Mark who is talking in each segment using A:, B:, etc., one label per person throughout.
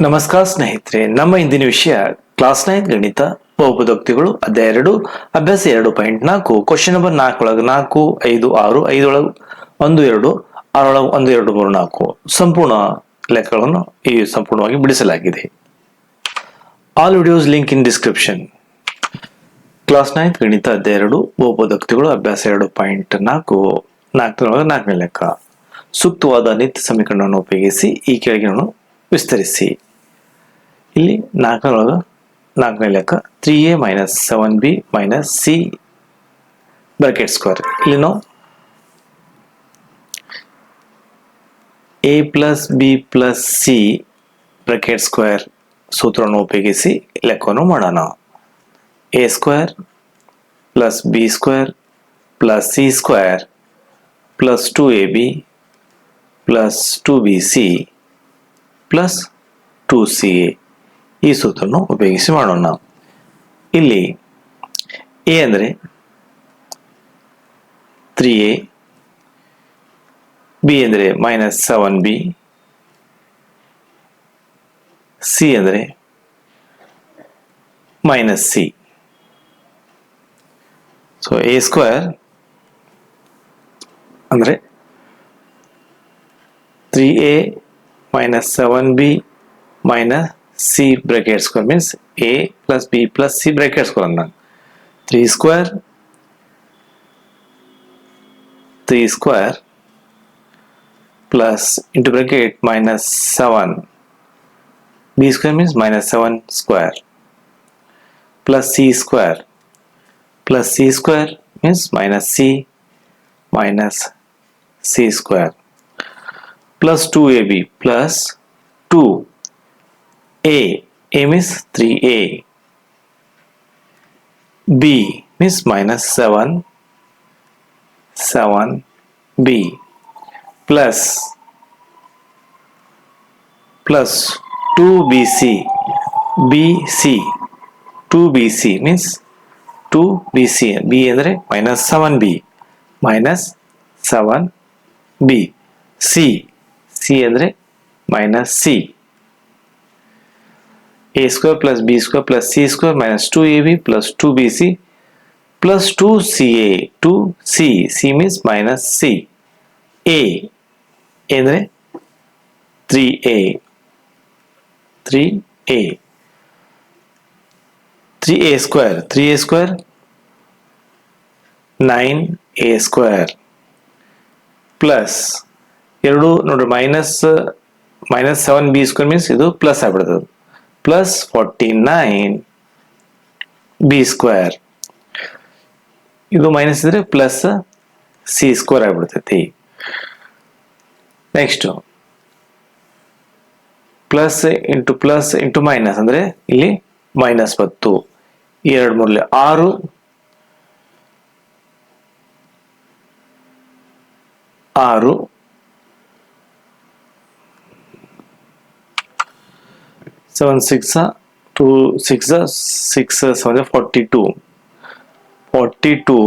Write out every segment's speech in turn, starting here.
A: ನಮಸ್ಕಾರ ಸ್ನೇಹಿತರೆ, ನಮ್ಮ ಇಂದಿನ ವಿಷಯ ಕ್ಲಾಸ್ ನೈನ್ ಗಣಿತ, ಬಹುಪದೋಕ್ತಿಗಳು, ಅಧ್ಯಾಯ ಎರಡು, ಅಭ್ಯಾಸ ಎರಡು ಪಾಯಿಂಟ್ ನಾಲ್ಕು ಕ್ವಶನ್ ನಂಬರ್ ನಾಲ್ಕು ಒಳಗೆ ನಾಲ್ಕು, ಐದು, ಆರು ಐದೊಳಗೆ ಒಂದು, ಎರಡು ಆರೊಳಗೆ ಒಂದು, ಎರಡು, ಮೂರು, ನಾಲ್ಕು. ಸಂಪೂರ್ಣ ಲೆಕ್ಕಗಳನ್ನು ಈ ಸಂಪೂರ್ಣವಾಗಿ ಬಿಡಿಸಲಾಗಿದೆ. All videos link in description class nine ಗಣಿತ, ಅಧ್ಯಾಯ ಎರಡು, ಬಹುಪದೋಕ್ತಿಗಳು, ಅಭ್ಯಾಸ ಎರಡು ಪಾಯಿಂಟ್ ನಾಲ್ಕು ನಾಲ್ಕರೊಳಗೆ ನಾಲ್ಕನೇ ಲೆಕ್ಕ. ಸೂಕ್ತವಾದ ನಿತ್ಯ ಸಮೀಕರಣವನ್ನು ಉಪಯೋಗಿಸಿ, ಈ ಕೆಳಗಿನ ವಿಸ್ತರಿಸಿ. ಇಲ್ಲಿ ನಾಲ್ಕರೊಳಗೆ ನಾಲ್ಕನೇ ಲೆಕ್ಕ three a minus seven b minus c bracket square ಇಲ್ಲಿ ನಾವು a plus b plus c bracket square ಸೂತ್ರವನ್ನು ಉಪಯೋಗಿಸಿ ಲೆಕ್ಕವನ್ನು ಮಾಡೋಣ a square plus b square plus c square plus two a b plus two b c plus two c a ಈ ಸೂತ್ರವನ್ನು ಉಪಯೋಗಿಸಿ ಮಾಡೋಣ ಇಲ್ಲಿ ಎ ಅಂದರೆ ತ್ರೀ ಎ ಬಿ ಅಂದರೆ ಮೈನಸ್ ಸೆವೆನ್ ಬಿ ಸಿ ಅಂದರೆ minus c so a square ಅಂದರೆ three a minus 7b minus c bracket square means a plus b plus c bracket square 3 square 3 square plus into bracket minus 7 b square means minus 7 square plus c square plus c square means minus c minus c square plus 2ab plus 2 a means 3a b means minus 7 7b plus plus 2bc bc 2bc means 2bc b ಅಂದರೆ minus 7b minus 7b c c ಅಂದರೆ minus C a square plus b square plus c square minus two a b plus two b c plus two c a two c c means minus c a ಅಂದರೆ three a three a three a square three a square nine a square plus ಎರಡು ನೋಡ್ರಿ minus minus seven b square means ಇದು plus ಆಗ್ಬಿಡ್ತದೆ forty nine b square ಇದು minus ಇದ್ರೆ plus c square ಆಗ್ಬಿಡ್ತೈತಿ. Next plus into plus into minus ಅಂದ್ರೆ ಇಲ್ಲಿ minus ಬತ್ತು ಎರಡು ಮೂರಲೆ ಆರು. ಆರು. seven six two six six seven forty two forty two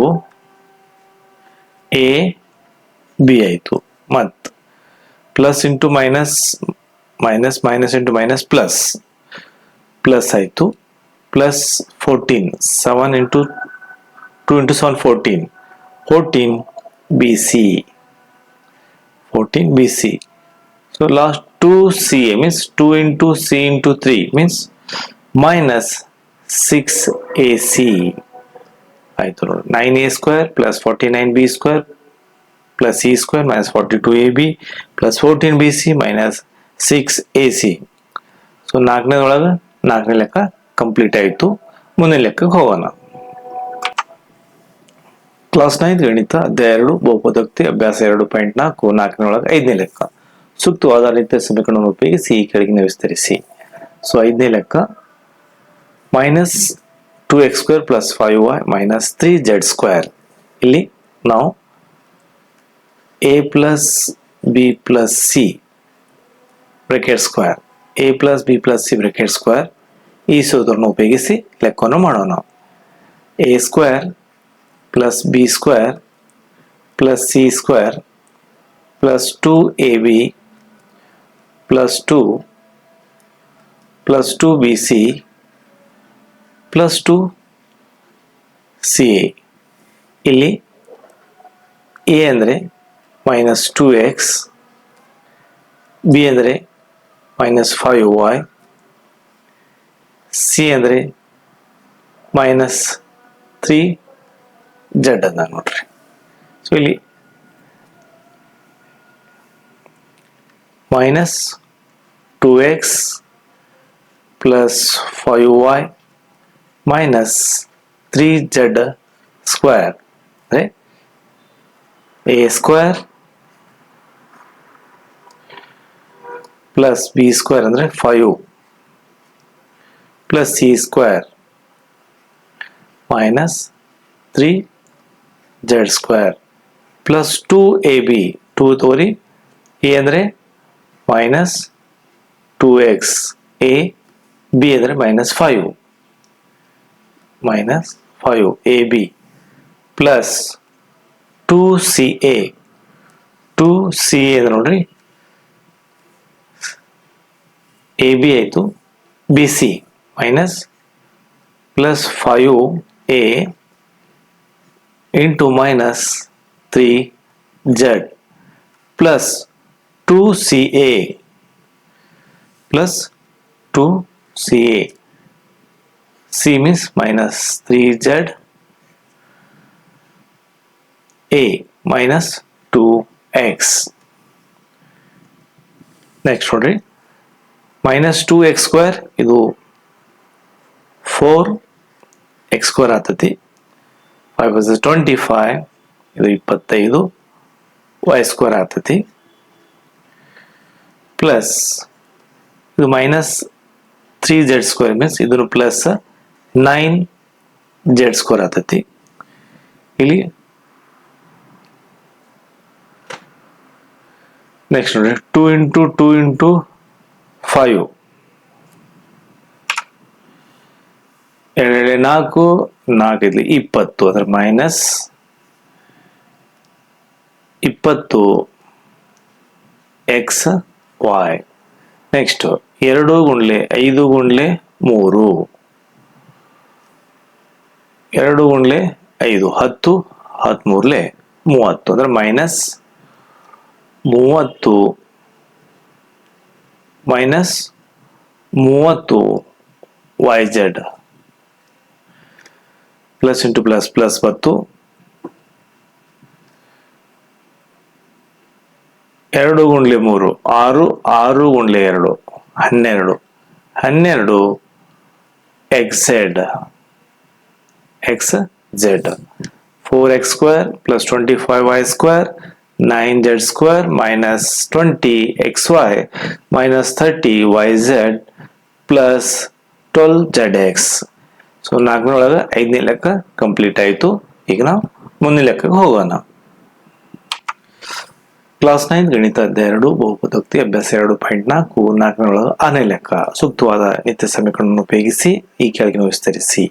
A: a b ಆಯಿತು ಮತ್ತು plus into minus minus minus into minus plus plus ಆಯಿತು plus fourteen seven into two into seven fourteen fourteen b c fourteen b c so last 2ca means 2 into c into 3 means minus 6ac ಆಯ್ತು ನೋಡಿ nine a square plus forty nine b square plus c square minus forty two a b plus fourteen b c minus six a c so ನಾಲ್ಕನೇ ಒಳಗೆ ನಾಲ್ಕನೇ ಲೆಕ್ಕ complete ಆಯಿತು. ಮುಂದಿನ ಲೆಕ್ಕಕ್ಕೆ ಹೋಗೋಣ. ಕ್ಲಾಸ್ ನೈನ್ ಗಣಿತ ಅಧ್ಯಾಯ ಎರಡು, ಬಹುಪದೋಕ್ತಿ ಅಭ್ಯಾಸ ಎರಡು ಪಾಯಿಂಟ್ ನಾಲ್ಕು, ನಾಲ್ಕನೇ ಐದನೇ ಲೆಕ್ಕ. ಸೂಕ್ತವಾದ ನಿತ್ಯ ಸಮೀಕರಣವನ್ನು ಉಪಯೋಗಿಸಿ ಈ ಕೆಳಗಿನ ವಿಸ್ತರಿಸಿ ಸೊ ಐದನೇ ಲೆಕ್ಕ minus two x square plus five y minus three z square ಇಲ್ಲಿ ನಾವು a plus b plus c bracket square a plus b plus c bracket square ಈ ಸೂತ್ರವನ್ನು ಉಪಯೋಗಿಸಿ ಲೆಕ್ಕವನ್ನು ಮಾಡೋಣ a square plus b square plus c square plus two a b plus 2 plus two b c plus two c a ಇಲ್ಲಿ a ಅಂದರೆ minus two x b ಅಂದರೆ minus five Y c ಅಂದರೆ minus three z ಅಂತ ನೋಡ್ರಿ. So ಇಲ್ಲಿ minus two x plus five y minus three z square ಅಂದರೆ a square plus b square ಅಂದರೆ five plus c square minus three z square plus two a b two ತೋರಿ A ಅಂದರೆ minus two x a b ಅಂದರೆ minus five minus five a b plus two c a two c a ಅಂದ್ರೆ ನೋಡ್ರಿ a b ಆಯಿತು b c minus plus five a into minus three z plus two c a plus two c a c means minus three z a minus two x next ನೋಡ್ರಿ minus two x square ಇದು four x square ಆಗ್ತತಿ five is twenty five ಇದು ಇಪ್ಪತ್ತೈದು Y square ಆಗ್ತತಿ plus ಇದು minus three z square means ಇದನ್ನು plus nine Z square ಆಗ್ತತಿ ಇಲ್ಲಿ ನೆಕ್ಸ್ಟ್ ನೋಡಿ two into two into five ಎರಡೆರಡೆ ನಾಲ್ಕು ನಾಲ್ಕು ಇಲ್ಲಿ ಇಪ್ಪತ್ತು ಅಂದ್ರೆ ಮೈನಸ್ ಇಪ್ಪತ್ತು ಎಕ್ಸ್ ವೈ ನೆಕ್ಸ್ಟ್ ಎರಡು ಗುಂಡ್ಲೆ ಐದು ಗುಂಡ್ಲೆ ಮೂರು. ಎರಡು ಗುಂಡ್ಲೆ ಐದು, ಹತ್ತು ಹತ್ಮೂರ್ಲೆ ಮೂವತ್ತು. ಅಂದ್ರೆ ಮೈನಸ್ ಮೂವತ್ತು. ಮೈನಸ್ ಮೂವತ್ತು y z plus into plus plus ಬತ್ತು ಎರಡು ಗುಂಡ್ಲೆ ಮೂರು ಆರು ಆರು ಗುಂಡ್ಲೆ ಎರಡು ಹನ್ನೆರಡು ಹನ್ನೆರಡು x z x z four x square plus twenty five y square nine z square minus twenty x y minus thirty y z plus twelve z x so ನಾಲ್ಕನೇ ಒಳಗೆ ಐದನೇ ಲೆಕ್ಕ ಕಂಪ್ಲೀಟ್ ಆಯಿತು ಈಗ ನಾವು ಮುಂದಿನ ಲೆಕ್ಕಕ್ಕೆ ಹೋಗೋಣ ಕ್ಲಾಸ್ ನೈನ್ ಗಣಿತ ಅಧ್ಯಾಯ ಎರಡು ಬಹುಪದೋಕ್ತಿ ಅಭ್ಯಾಸ ಎರಡು ಪಾಯಿಂಟ್ ನಾಲ್ಕು ನಾಲ್ಕನೇ ಒಳಗೆ ಆರನೇ ಲೆಕ್ಕ ಸೂಕ್ತವಾದ ನಿತ್ಯ ಸಮೀಕರಣವನ್ನು ಉಪಯೋಗಿಸಿ ಈ ಕೆಳಗಿನ ವಿಸ್ತರಿಸಿ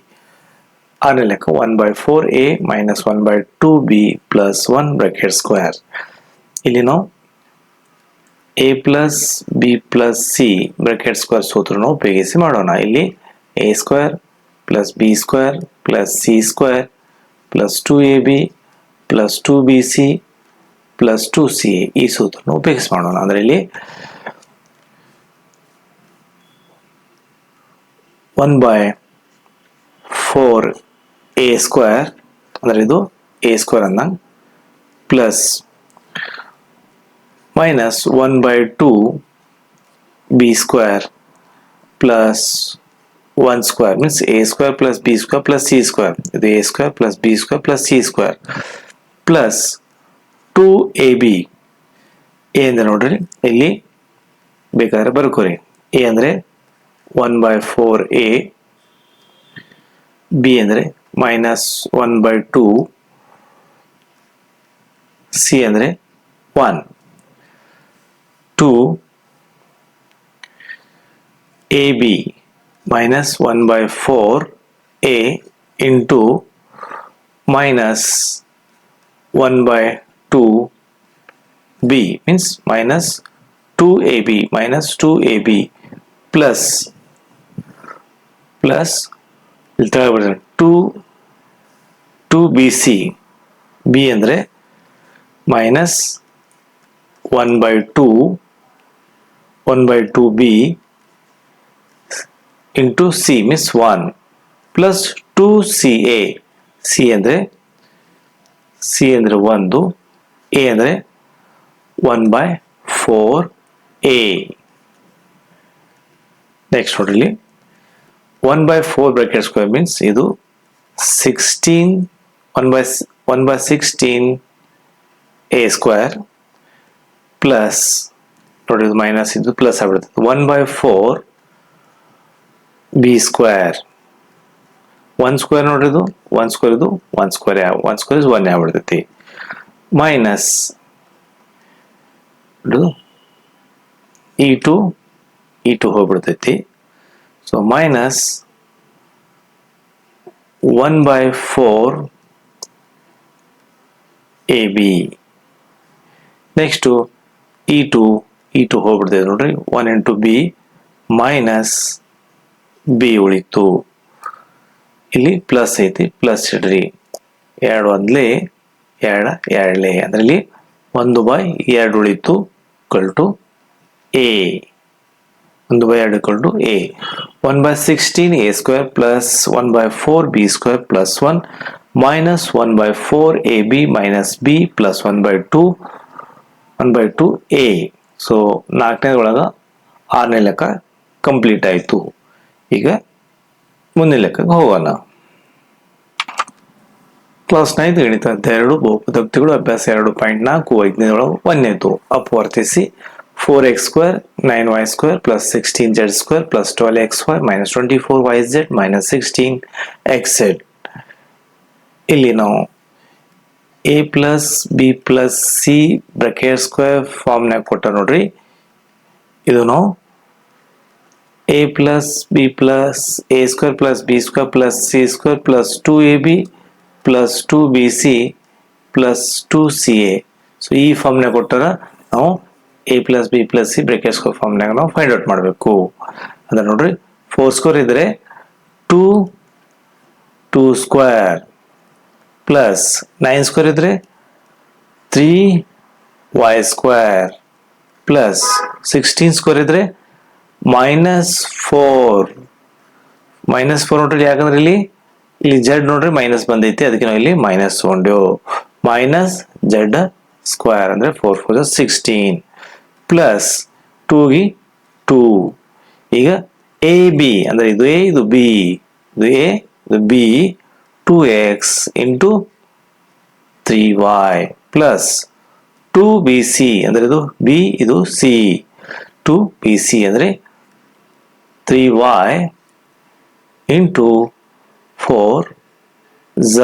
A: ಆರನೇ ಲೆಕ್ಕ one by four a minus one by two b plus one bracket square ಇಲ್ಲಿ ನಾವು a plus b plus c bracket square ಸೂತ್ರವನ್ನು ಉಪಯೋಗಿಸಿ ಮಾಡೋಣ ಇಲ್ಲಿ a square plus b square plus c square plus two a b plus two b c plus two c ಈ ಸೂತ್ರವನ್ನು ಉಪಯೋಗಿಸಿ ಮಾಡೋಣ. ಅಂದ್ರೆ ಇಲ್ಲಿ one by four a square ಅಂದ್ರೆ ಇದು ಎ ಸ್ಕ್ವೇರ್ ಅಂದಂಗ plus minus one by two b square plus one square means a square plus b square plus c square ಇದು a square plus b square plus c square plus two a b a ಅಂದ್ರೆ ನೋಡ್ರಿ, ಇಲ್ಲಿ ಬೇಕಾದ್ರೆ ಬರ್ಕೋರಿ. A ಅಂದರೆ one by four a b ಅಂದರೆ minus one by two c ಅಂದರೆ one two a b minus one by four a into minus one by two b means minus two a b minus two a b plus plus ಇಲ್ಲಿ ತೆಳಗೆ two two b c b ಅಂದರೆ minus one by two one by two b into c means one plus two c a c ಅಂದರೆ c ಅಂದರೆ ಒಂದು a ಅಂದರೆ one by four a next ನೋಡ್ರಿ. One by four bracket square means ಇದು sixteen one by one by sixteen a square plus ನೋಡಿ ಇದು minus ಇದು plus ಆಗ್ಬಿಡುತ್ತೆ. One by four b square one square ನೋಡ್ರಿ ಒನ್ ಸ್ಕ್ವೇರ್ ಇದು? One square one square is one ಆಗ್ಬಿಡ್ತೈತಿ. Minus into into ಹೋಗ್ಬಿಡ್ತೈತಿ. So minus one by four a b next into into ಹೋಗ್ಬಿಡ್ತೈತೆ ನೋಡ್ರಿ. One into b minus b ಉಳಿತು. ಇಲ್ಲಿ plus ಐತಿ plus ಇಡ್ರಿ ಎರಡು ಒಂದ್ಲೆ ಎರಡು, ಎರಡನೇ ಅದರಲ್ಲಿ ಒಂದು ಬೈ ಎರಡು ಉಳಿತು ಇಕ್ವಲ್ ಟು ಎ ಒಂದು ಬೈ ಎರಡು equal to a one by sixteen a square plus one by four b square plus one minus one by four a b minus b plus one by two one by two a so ನಾಲ್ಕನೇ ಒಳಗೆ ಆರನೇ ಲೆಕ್ಕ complete ಆಯಿತು. ಈಗ ಮುಂದಿನ ಲೆಕ್ಕಕ್ಕೆ ಹೋಗೋಣ. Class ನೈದು ಗಣಿತ ಎರಡು ಬಹುಪದೋಕ್ತಿಗಳು, ಅಭ್ಯಾಸ ಎರಡು ಪಾಯಿಂಟ್ ನಾಲ್ಕು ಐದನೇ ಒಳಗೆ ಒಂದನೇದು ಅಪವರ್ತಿಸಿ. Four x square nine y square plus sixteen z square plus twelve x y minus twenty four y z minus sixteen x z ಇಲ್ಲಿ ನಾವು a plus b plus c bracket square ಫಾರ್ಮ್ನಾಗ ಕೊಟ್ಟ ನೋಡ್ರಿ. ಇದು ನಾವು a plus b plus a square plus b square plus c square plus two a b plus two b c plus two c a so ಈ ಫಾರ್ಮ್ನಾಗ ಕೊಟ್ಟಾರ ನಾವು a plus b plus c bracket square ಫಾರ್ಮ್ನಾಗ ನಾವು find out ಮಾಡಬೇಕು. ಅದ ನೋಡ್ರಿ four square ಇದ್ರೆ two two square plus nine square ಇದ್ರೆ three y square plus sixteen square ಇದ್ರೆ ಮೈನಸ್ ಫೋರ್ ಮೈನಸ್ ಫೋರ್ ನೋಡ್ರಿ ಯಾಕಂದ್ರೆ ಇಲ್ಲಿ ಇಲ್ಲಿ ಜೆಡ್ ನೋಡ್ರಿ ಮೈನಸ್ ಬಂದೈತಿ, ಅದಕ್ಕೆ ನಾವು ಇಲ್ಲಿ ಮೈನಸ್ ತಗೊಂಡೆವು ಮೈನಸ್ ಜೆಡ್ ಸ್ಕ್ವೇರ್ ಅಂದ್ರೆ ಫೋರ್ ಫೋರ್ ಸಿಕ್ಸ್ಟೀನ್ ಪ್ಲಸ್ ಟೂಗಿ ಟೂ ಈಗ ಎ ಬಿ ಅಂದ್ರೆ ಇದು ಎ ಇದು ಬಿ ಇದು ಎ ಇದು b two x into three y plus two b c ಅಂದ್ರೆ ಇದು ಬಿ ಇದು ಸಿ ಟು ಬಿ ಸಿ ಅಂದ್ರೆ three y into four Z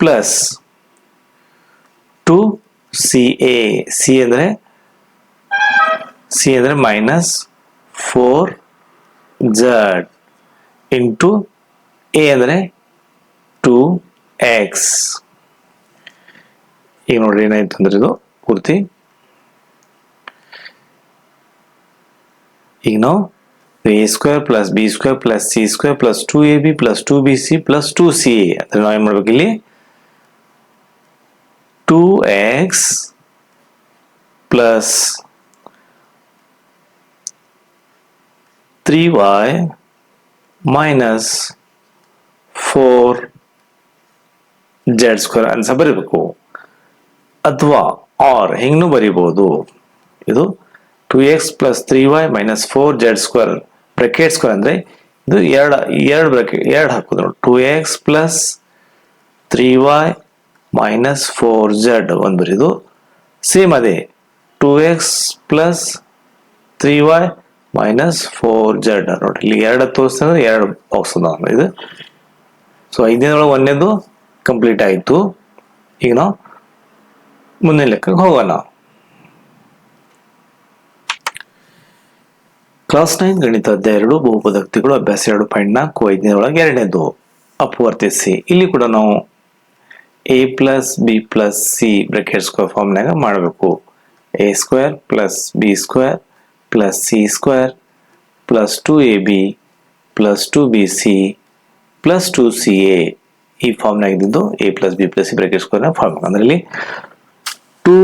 A: plus two c C ಅಂದರೆ ಸಿ ಅಂದರೆ minus four into a a ಅಂದರೆ two x ಈಗ ನೋಡ್ರಿ ಏನಾಯ್ತು ಅಂದ್ರೆ ಇದು ಪೂರ್ತಿ. ಈಗ ನಾವು a square plus b square plus c square plus two a b plus two b c plus two c a ಅಂದ್ರೆ ನಾವು ಏನ್ ಮಾಡ್ಬೇಕು ಇಲ್ಲಿ two x plus three y minus four z square ಅನ್ಸ ಬರೀಬೇಕು ಅಥವಾ ಆರ್ ಹಿಂಗೂ ಬರೀಬಹುದು ಇದು two x plus three y minus four z square bracket square ಅಂದ್ರೆ ಇದು ಎರಡು ಎರಡು ಬ್ರಕೆಟ್ ಎರಡು ಹಾಕೋದು ನೋಡಿ. Two x plus three y minus four z ಒಂದು ಬರೀದು ಸೇಮ್ ಅದೇ. Two x plus three y minus four z ನೋಡಿ. ಇಲ್ಲಿ ಎರಡು ತೋರಿಸ್ತಂದ್ರೆ ಎರಡು ಬಾಕ್ಸ್ ಅದ ಇದು. ಸೊ ಐದನೇದೊಳಗೆ ಒಂದನೇದು ಕಂಪ್ಲೀಟ್ ಆಯಿತು. ಈಗ ನಾವು ಮುಂದಿನ ಲೆಕ್ಕಕ್ಕೆ ಹೋಗೋಣ. ಕ್ಲಾಸ್ ನೈನ್ ಗಣಿತ ಅಧ್ಯಾಯ ಎರಡು, ಬಹುಪದಕ್ತಿಗಳು, ಅಭ್ಯಾಸ ಎರಡು, ಪಾಯಿಂಟ್ ನಾಲ್ಕು ಐದನೇ ಒಳಗೆ ಎರಡನೇದು. ಅಪವರ್ತಿಸಿ. ಇಲ್ಲಿ ಕೂಡ ನಾವು a plus b plus c bracket square ಫಾರ್ಮ್ನಾಗ ಮಾಡಬೇಕು. A square plus b square plus c square plus two a b plus two b c plus two c a ಈ ಫಾರ್ಮ್ನಾಗಿದ್ದು a plus b plus c bracket ಸ್ಕ್ವೇರ್ನ form ಅಂದ್ರೆ ಇಲ್ಲಿ two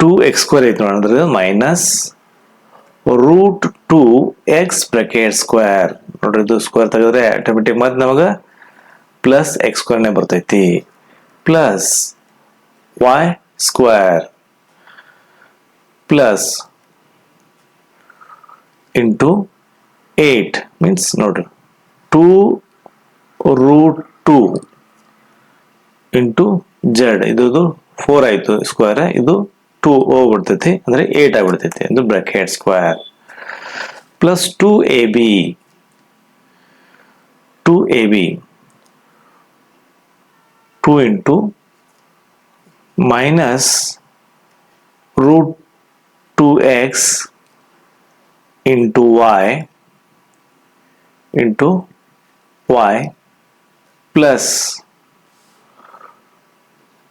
A: two x square ಐತಿ ನೋಡಿದ್ರೆ minus root two x bracket square ನೋಡ್ರಿ ಇದು square ತೆಗೆದ್ರೆ automatic ಮತ್ತೆ ನಮಗೆ ಪ್ಲಸ್ ಎಕ್ಸ್ ಸ್ಕ್ವೇರ್ನೇ ಬರ್ತೈತಿ. Plus y square plus into eight means ನೋಡ್ರಿ two root two into z ಇದು ಫೋರ್ ಆಯಿತು ಸ್ಕ್ವೇರ್ ಇದು ಟೂ ಹೋಗ್ಬಿಡ್ತೈತಿ ಅಂದ್ರೆ ಏಟ್ ಆಗ್ಬಿಡ್ತೈತಿ ಇದು bracket square plus two a b two a b two into minus root two x into y into y plus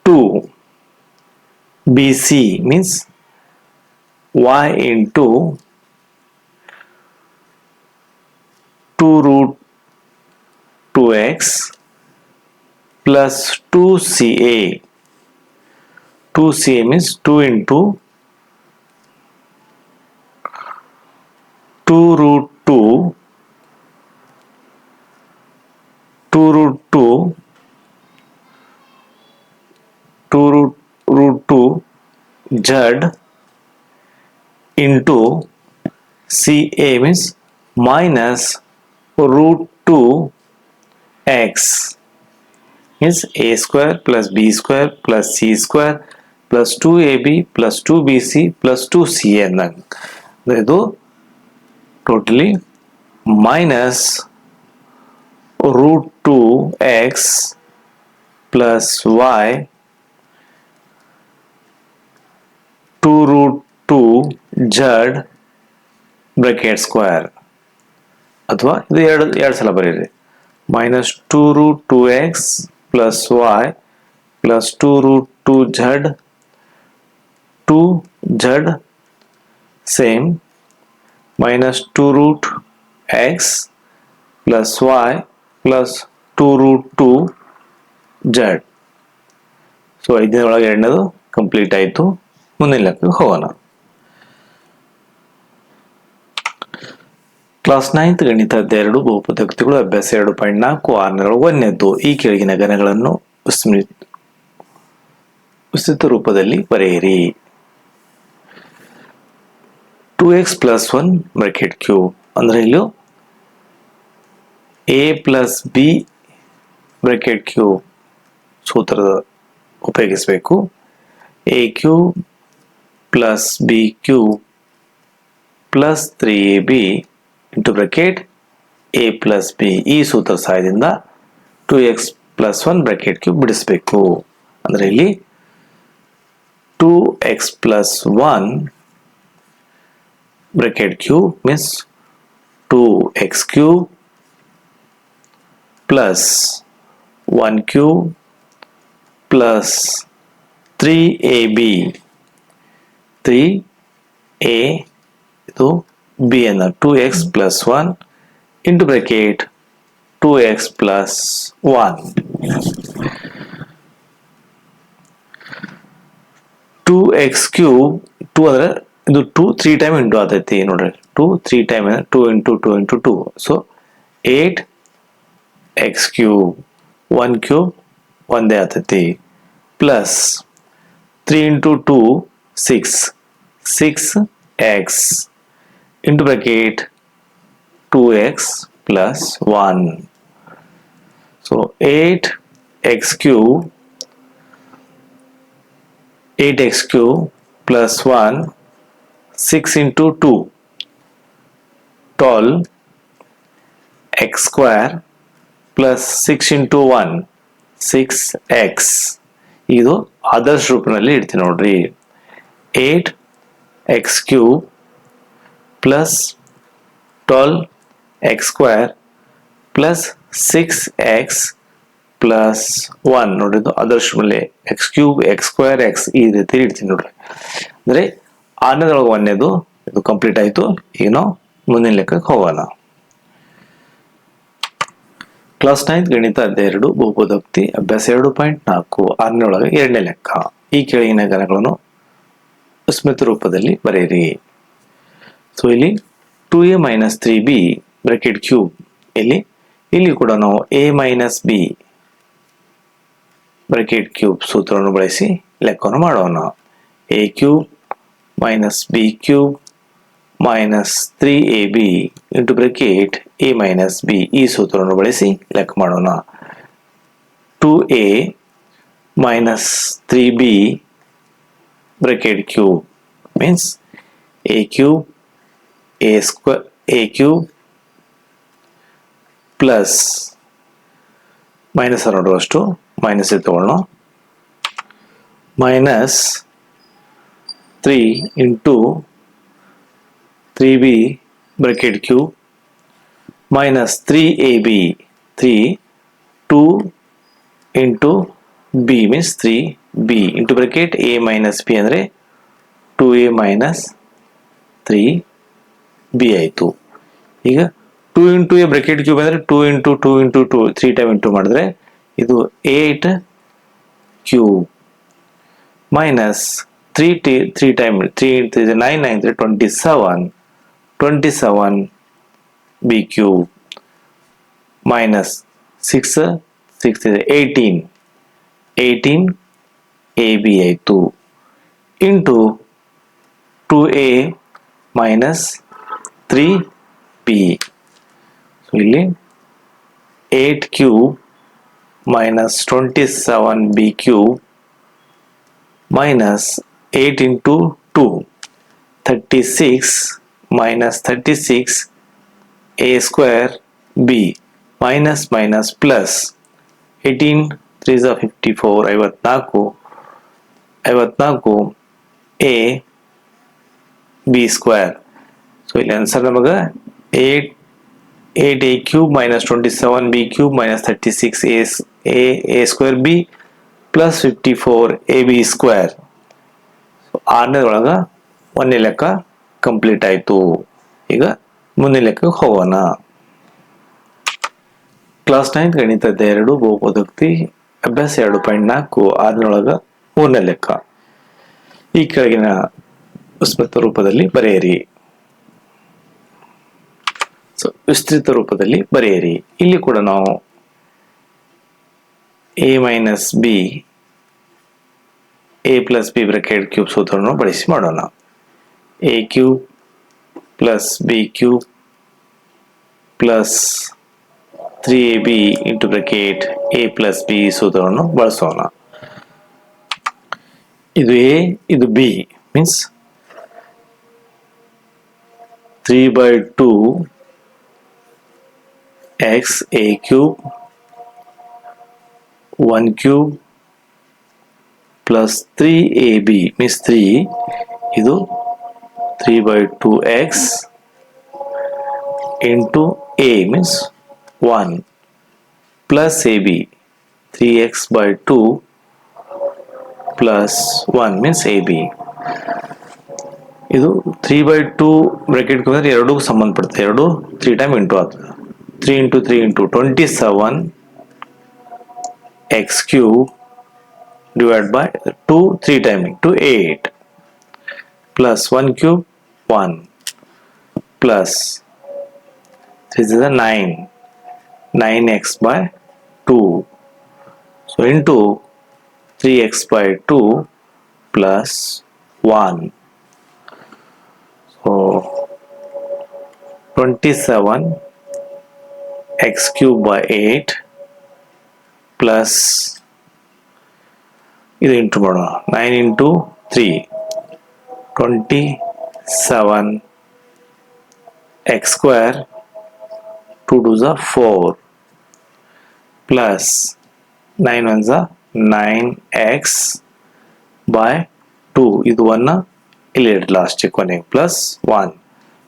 A: two BC means y into 2 root 2x plus 2CA. 2CA means 2 into 2 root 2 2 root 2 2 root root 2 z into CA means minus root 2 x is a square plus b square plus c square plus 2ab plus 2bc plus 2ca ಅಂದಾಗ ಇದು totally minus root two x plus y two root two z bracket square ಅಥವಾ ಇದು ಎರಡು ಎರಡು ಸಲ ಬರೀರಿ minus two root two x plus y plus two root two z two z same minus two root x plus y plus two root two z so ಐದನೇ ಒಳಗೆ ಎರಡನೇದು complete ಆಯಿತು ಮುಂದಿನ ಹೋಗೋಣ. ಕ್ಲಾಸ್ ನೈನ್ತ್ ಗಣಿತ ಎರಡು ಬಹುಪದೋಕ್ತಿಗಳು ಅಭ್ಯಾಸ ಎರಡು ಪಾಯಿಂಟ್ ನಾಲ್ಕು ಆರನೇಳು ಒಂದನೇದ್ದು ಈ ಕೆಳಗಿನ ಗಣಗಳನ್ನು ವಿಸ್ತೃತ ರೂಪದಲ್ಲಿ ಬರೆಯಿರಿ. Two x plus one bracket cube ಅಂದ್ರೆ ಇಲ್ಲಿ? A plus b bracket cube ಸೂತ್ರದ ಉಪಯೋಗಿಸಬೇಕು. A cube plus b cube plus three a b into bracket a plus b ಈ ಸೂತ್ರ ಸಹಾಯದಿಂದ two x plus one bracket cube ಬಿಡಿಸಬೇಕು ಅಂದರೆ ಇಲ್ಲಿ two x plus one bracket cube means two x cube plus one cube plus three a b three a ಇದು b ಅನ್ನ two x plus one into bracket two x plus one two x cube two ಅಂದ್ರೆ ಇದು to three time into ಆತೈತಿ ನೋಡ್ರಿ two three time two into two into two so eight x cube one cube ಒಂದೇ ಆತೈತಿ plus three into two six six x into bracket two x plus one so eight x cube 8x cube plus 1 6 into 2 12 x square plus 6 into 1 6x ಇದು ಆದರ್ಶ ರೂಪದಲ್ಲಿ ಇಡ್ತೀನಿ ನೋಡ್ರಿ eight x cube plus twelve x square plus six x plus one ನೋಡಿದ್ದು ಇದು ಆದರ್ಶ ಮೇಲೆ x cube x square x ಈ ರೀತಿ ಇಡ್ತೀನಿ ನೋಡ್ರಿ. ಅಂದರೆ ಆರನೇದೊಳಗೆ ಒಂದೇದು, ಇದು ಕಂಪ್ಲೀಟ್ ಆಯಿತು. ಈಗ ನಾವು ಮುಂದಿನ ಲೆಕ್ಕಕ್ಕೆ ಹೋಗೋಣ. ಕ್ಲಾಸ್ ನೈನ್ತ್ ಗಣಿತ ಅಧ್ಯಾಯ ಎರಡು, ಬಹುಪದೋಕ್ತಿ, ಅಭ್ಯಾಸ ಎರಡು ಪಾಯಿಂಟ್ ನಾಲ್ಕು ಆರನೇ ಒಳಗೆ ಎರಡನೇ ಲೆಕ್ಕ. ಈ ಕೆಳಗಿನ ಗಣಗಳನ್ನು ಸ್ಮಿತ್ ರೂಪದಲ್ಲಿ ಬರೆಯಿರಿ. ಸೊ ಇಲ್ಲಿ two a minus three b bracket cube ಇಲ್ಲಿ ಇಲ್ಲಿ ಕೂಡ ನಾವು a minus b bracket cube ಸೂತ್ರವನ್ನು ಬಳಸಿ ಲೆಕ್ಕವನ್ನು ಮಾಡೋಣ. A cube minus b cube minus three a b into bracket a minus b ಈ ಸೂತ್ರವನ್ನು ಬಳಸಿ ಲೆಕ್ಕ ಮಾಡೋಣ. Two a minus three b bracket cube means a cube a square a cube plus minus ನೋಡುವಷ್ಟು minus ತಗೊಳ್ಳೋಣ minus three into three b bracket cube minus three a b three two into b means three b into bracket a minus b ಅಂದರೆ two a minus three b ಆಯಿತು. ಈಗ two into a bracket cube ಅಂದರೆ two into two into two three time into ಮಾಡಿದ್ರೆ ಇದು eight cube minus three t three time three into nine nine three twenty seven twenty seven b cube minus six six eighteen eighteen A b ಆಯಿತು into two a minus three b so ಇಲ್ಲಿ eight cube minus twenty seven b cube minus eight into two thirty six minus thirty six a square b minus minus plus eighteen three z fifty four ಐವತ್ನಾಲ್ಕು ಐವತ್ನಾಲ್ಕು a b square. So ಇಲ್ಲಿ answer ನಮಗೆ eight eight a cube minus twenty seven b cube minus thirty six a a square b plus fifty four a b square. ಆರನೇ ಒಳಗೆ ಒಂದನೇ ಲೆಕ್ಕ complete ಆಯಿತು. ಈಗ ಮುಂದಿನ ಲೆಕ್ಕಕ್ಕೆ ಹೋಗೋಣ. ಕ್ಲಾಸ್ ನೈನ್ ಗಣಿತದ ಎರಡು ಬಹುಪದೋಕ್ತಿ ಅಭ್ಯಾಸ ಎರಡು ಪಾಯಿಂಟ್ ನಾಲ್ಕು. ಆರನೇ ಒಳಗೆ ಮೂರನೇ ಲೆಕ್ಕ. ಈ ಕೆಳಗಿನ ವಿಸ್ತೃತ ರೂಪದಲ್ಲಿ ಬರೆಯಿರಿ. ಸೊ ವಿಸ್ತೃತ ರೂಪದಲ್ಲಿ ಬರೆಯಿರಿ. ಇಲ್ಲಿ ಕೂಡ ನಾವು a minus b a plus b bracket cube ಸೂತ್ರವನ್ನು ಬಳಸಿ ಮಾಡೋಣ. A cube plus b cube plus three a b into bracket a plus b ಸೂತ್ರವನ್ನು ಬಳಸೋಣ. ಇದು ಎ ಇದು b means three by two x a cube one cube plus three a b means three ಇದು three by two x into a means one plus a b three x by two plus one means a b ಇದು three by to bracket ಅಂದರೆ ಎರಡೂ ಸಂಬಂಧಪಡುತ್ತೆ ಎರಡು three time into ಆಗ್ತದೆ three into three into twenty seven x cube divided by 2 3 time into 8 plus 1 cube 1 plus this is a 9 9x by 2 so into 3x by 2 plus 1 so 27 x cube by 8 plus into 9 into 3 27 x square 2 to the 4 plus 9 and the nine x by two ಇದು ಒನ್ನ ಇಲ್ಲಿ last ಕೊನೆಗೆ plus one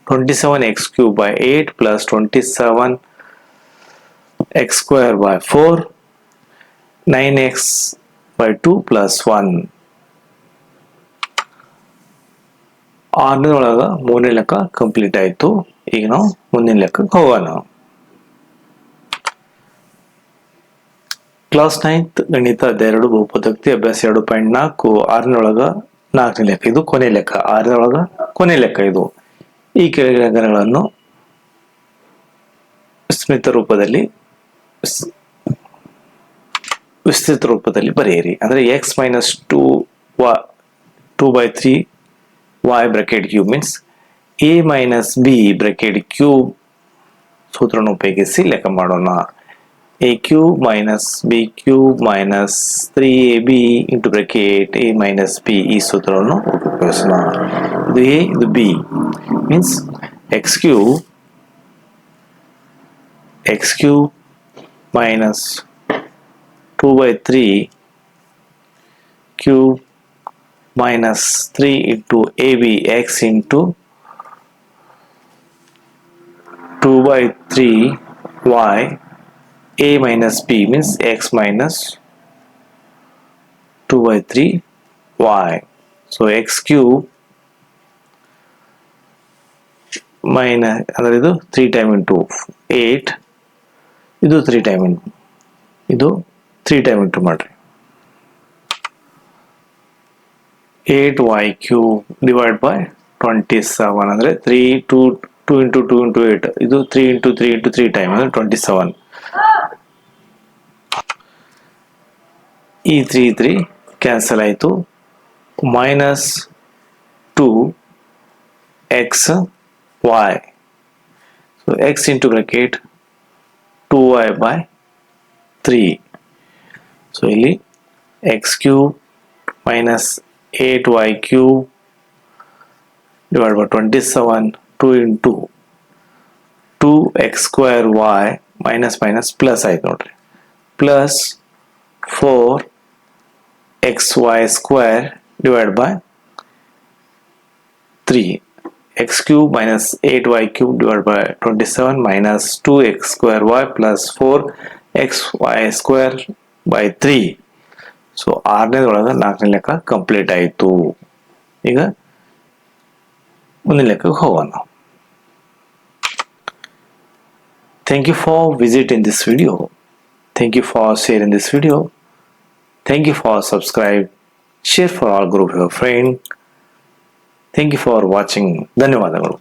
A: twenty seven x cube by eight plus twenty seven x square by four nine x by 2 plus 1 ಆರನೇ ಮೂರನೇ ಲೆಕ್ಕ complete ಆಯಿತು. ಈಗ ನಾವು ಮುಂದಿನ ಲೆಕ್ಕಕ್ಕೆ ಹೋಗೋಣ. ಕ್ಲಾಸ್ ನೈನ್ತ್ ಗಣಿತ ಅದೆರಡು ಬಹುಪದೋಕ್ತಿ ಅಭ್ಯಾಸ ಎರಡು ಪಾಯಿಂಟ್ ನಾಲ್ಕು ಆರನೊಳಗ ನಾಲ್ಕನೇ ಲೆಕ್ಕ. ಇದು ಕೊನೆ ಲೆಕ್ಕ. ಆರನೊಳಗ ಕೊನೆ ಲೆಕ್ಕ ಇದು. ಈ ಕೆಳಗಿನ ಸ್ಮಿತ ರೂಪದಲ್ಲಿ ವಿಸ್ತೃತ ರೂಪದಲ್ಲಿ ಬರೆಯಿರಿ. ಅಂದ್ರೆ ಎಕ್ಸ್ ಮೈನಸ್ ಟೂ ವಾ two by three y bracket cube means a minus b bracket cube ಸೂತ್ರವನ್ನು ಉಪಯೋಗಿಸಿ ಲೆಕ್ಕ ಮಾಡೋಣ. a cube minus b cube minus three a b into bracket a minus b ಈ ಸೂತ್ರವನ್ನು ಉಪಯೋಗಿಸೋಣ ಇದು ಎ ಇದು b means x cube x cube minus 2 by 3 cube minus 3 into AB x into 2 by 3 y a minus b means x minus 2 by 3 y. So, x cube minus, ಅಂದರೆ ಇದು 3 time into 8 ಇದು 3 time into ಇದು three time into ಮಾಡಿರಿ. Eight y cube divide by twenty seven ಅಂದರೆ three two two into two into eight ಇದು three into three into three time ಅಂದರೆ twenty seven ಈ three three cancel ಆಯಿತು minus two x y so x into bracket two y by three so ಇಲ್ಲಿ x cube minus eight y cube divide by twenty seven two into two x square y minus minus plus ಆಯ್ತು ನೋಡ್ರಿ plus four x y square divide by three x cube minus eight y cube divide by twenty seven minus two x square y plus four x y square by three so ಆರನೇದೊಳಗೆ ನಾಲ್ಕನೇ ಲೆಕ್ಕ complete ಆಯಿತು ಈಗ ಮುಂದಿನ ಲೆಕ್ಕಕ್ಕೆ ಹೋಗೋಣ thank you for visit in this video thank you for share in this video Thank you for subscribe share for all group your friend thank you for watching ಧನ್ಯವಾದಗಳು.